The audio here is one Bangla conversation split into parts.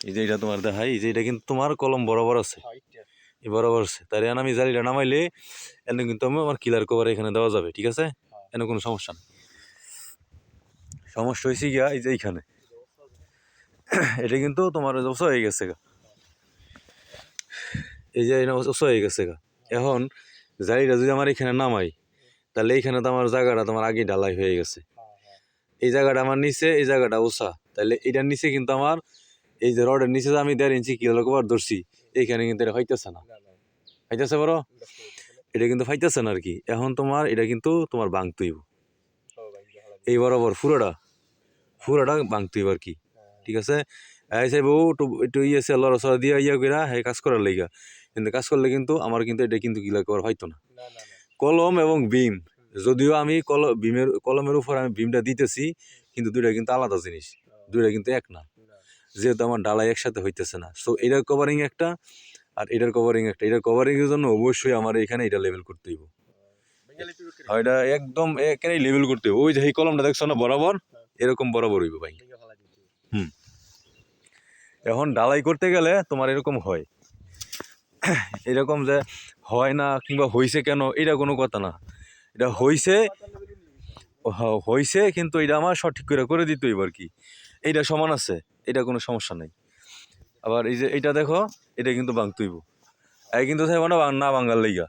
এই যে এটা তোমার দেখাই এই যে এটা কিন্তু তোমার কলম বরাবর আছে। এই বরাবর আছে। তাই এখন আমি জালিটা নামাইলে এনে কিন্তু আমি আমার কিলার কভার এখানে দেওয়া যাবে ঠিক আছে? এনে কোনো সমস্যা নেই। সমস্যা হয়েছে গিয়া এই যে এইখানে। এটা কিন্তু তোমার ওসা হয়ে গেছে গা। এই যে এটা হয়ে গেছে গা। এখন জালিটা যদি আমার এখানে নামাই তাহলে এইখানে তো আমার জায়গাটা তোমার আগে ঢালাই হয়ে গেছে। এই জায়গাটা আমার নিচে এই জায়গাটা ওসা। তাহলে এটার নিচে কিন্তু আমার এই যে রডের নিচে আমি দেড় ইঞ্চি কিলো কভার ধরছি, এইখানে কিন্তু এটা হইতেছে না। হইতেছে বড়? এটা কিন্তু ফাইতেছে না আর কি এখন তোমার এটা কিন্তু তোমার বাং বাংতুইব এই বরাবর পুরোটা পুরোটা বাংতুইব আর কি ঠিক আছে? এই সাহেব একটু একটু ইয়ে আছে, লড়াচড়া দিয়ে ইয়া কইরা হ্যাঁ কাজ করার লেগা। কিন্তু কাজ করলে কিন্তু আমার কিন্তু এটা কিন্তু কিলা কভার হয়তো না। কলম এবং বিম যদিও আমি কল বিমের কলমের উপর আমি বিমটা দিতেছি, কিন্তু দুইটা কিন্তু আলাদা জিনিস। দুইটা কিন্তু এক না। যেহেতু আমার ডালাই একসাথে হইতেছে না। সো এটার কভারিং একটা আর এটার কভারিং একটা। এটার কভারিং এর জন্য অবশ্যই আমার এখানে এটা লেভেল করতে হইব। এটা একদম এখানেই লেভেল করতে হইব। ওই যে এই কলমটা দেখছ না? বরাবর? এরকম বরাবর হইব ভাই। হুম। এখন ডালাই করতে গেলে তোমার এরকম হয়। এরকম যে হয় না কিংবা হইছে কেন, এটা কোনো কথা না। এটা হইছে হইছে, কিন্তু এটা আমার সঠিক করে করে দিতে হইব আর কি। এইটা সমান আছে। এটা কোনো সমস্যা নাই। আবার এই যে এইটা দেখো, এটা কিন্তু বাংতুইব। এই কিন্তু থাকব না না বাঙ্গাল লইগা।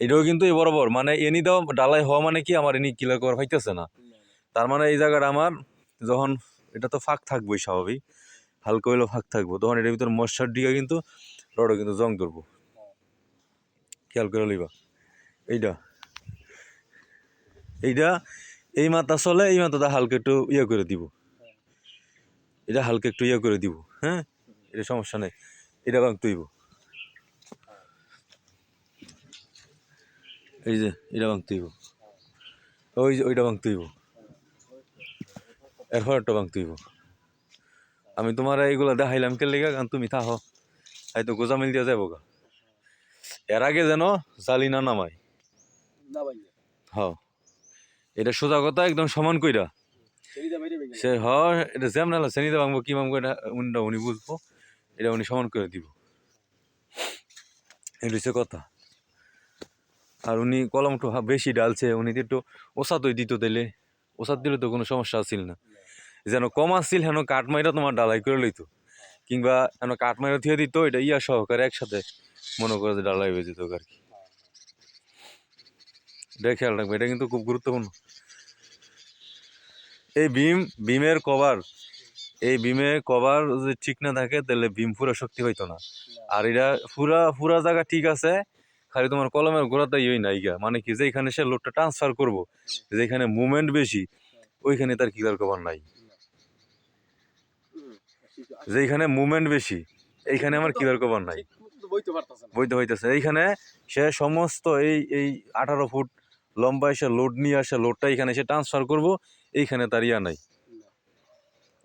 এটাও কিন্তু এই বরাবর। মানে এনি দাও ডালাই হওয়া মানে কি আমার এনি কিলার করা হইতেছে না। তার মানে এই জায়গাটা আমার যখন এটা তো ফাঁক থাকবোই স্বাভাবিক। হালকা হইলেও ফাঁক থাকব। তখন এটার ভিতর মশার দিকে কিন্তু রডও কিন্তু জং ধরবো। খেয়াল করে লইবা। এইটা এইটা এই মাথা চলে, এই মাথাটা হালকা একটু ইয়ে করে দিব। এটা হালকা একটু ইয়ে করে দিব হ্যাঁ? এটা সমস্যা নেই এটা বাং তুইব। এই যে এটা বাং তুইব। ওই যে ওইটা বাং তুইব। এরপর একটা বাং তুইব। আমি তোমার এইগুলা দেখাইলাম কে লেগে কারণ তুমি থাকো। হয়তো গোজা মিল দিয়ে যাব গা। এর আগে যেন জালি না নামায় হ এটা সোজা কথা একদম সমান কইরা। সে হ এটা জ্যাম নালা শ্রেণীতে ভাঙবো, কি ভাঙবো এটা উনিটা উনি বুঝব, এটা উনি সমান করে দিব। এটা হচ্ছে কথা। আর উনি কলম বেশি ডালছে, উনি তো একটু ওসাতই দিত তাইলে। ওসাত দিলে তো কোনো সমস্যা আসছিল না। যেন কম আসছিল হেন কাঠ মাইরা তোমার ডালাই করে লইতো। কিংবা হেন কাঠ মাইরা থিয়ে দিত, এটা ইয়া সহকারে একসাথে মনে করে যে ডালাই হয়ে যেত আর কি। এটা খেয়াল রাখবে, এটা কিন্তু খুব গুরুত্বপূর্ণ। এই বিম বিমের কভার, এই বিমে কভার যদি ঠিক না থাকে, তাহলে বিম পুরো শক্তি হইতো না। আর এটা পুরা পুরা জায়গা ঠিক আছে, খালি তোমার কলমের গোড়াতে ইয়ে নাই গা মানে কি যেখানে সে লোডটা ট্রান্সফার করব যেখানে মুভমেন্ট বেশি, ওইখানে তার কিলার কভার নাই। যেখানে মুভমেন্ট বেশি, এইখানে আমার কিলার কভার নাই। বইতে হইতেছে। এইখানে সে সমস্ত এই এই আঠারো ফুট লম্বা এসে লোড নিয়ে আসে লোডটা এখানে এসে ট্রান্সফার করব এইখানে তার ইয়া নাই।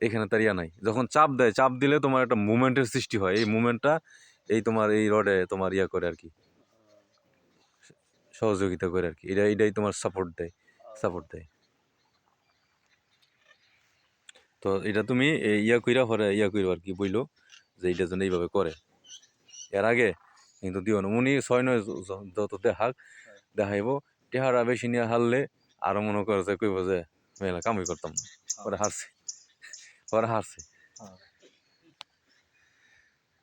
এখানে তার ইয়া নাই। যখন চাপ দেয়, চাপ দিলে তোমার একটা মুভমেন্টের সৃষ্টি হয়। এই মুভমেন্টটা এই তোমার এই রডে তোমার ইয়া করে আর কি সহযোগিতা করে আর কি এটা এটাই তোমার সাপোর্ট দেয় সাপোর্ট দেয়। তো এটা তুমি ইয়া কইরা পরে ইয়া কইরো আর কি বইলো যে এটা যেন এইভাবে করে। এর আগে কিন্তু দিও না, উনি ছয়, নয় যত দেখাক, দেখাইব, টেহারা বেশি নিয়ে হারলে আরও মনে করে যে কইব যে মেলা কামই করতাম না। পরে হারছে। পরে হারছে।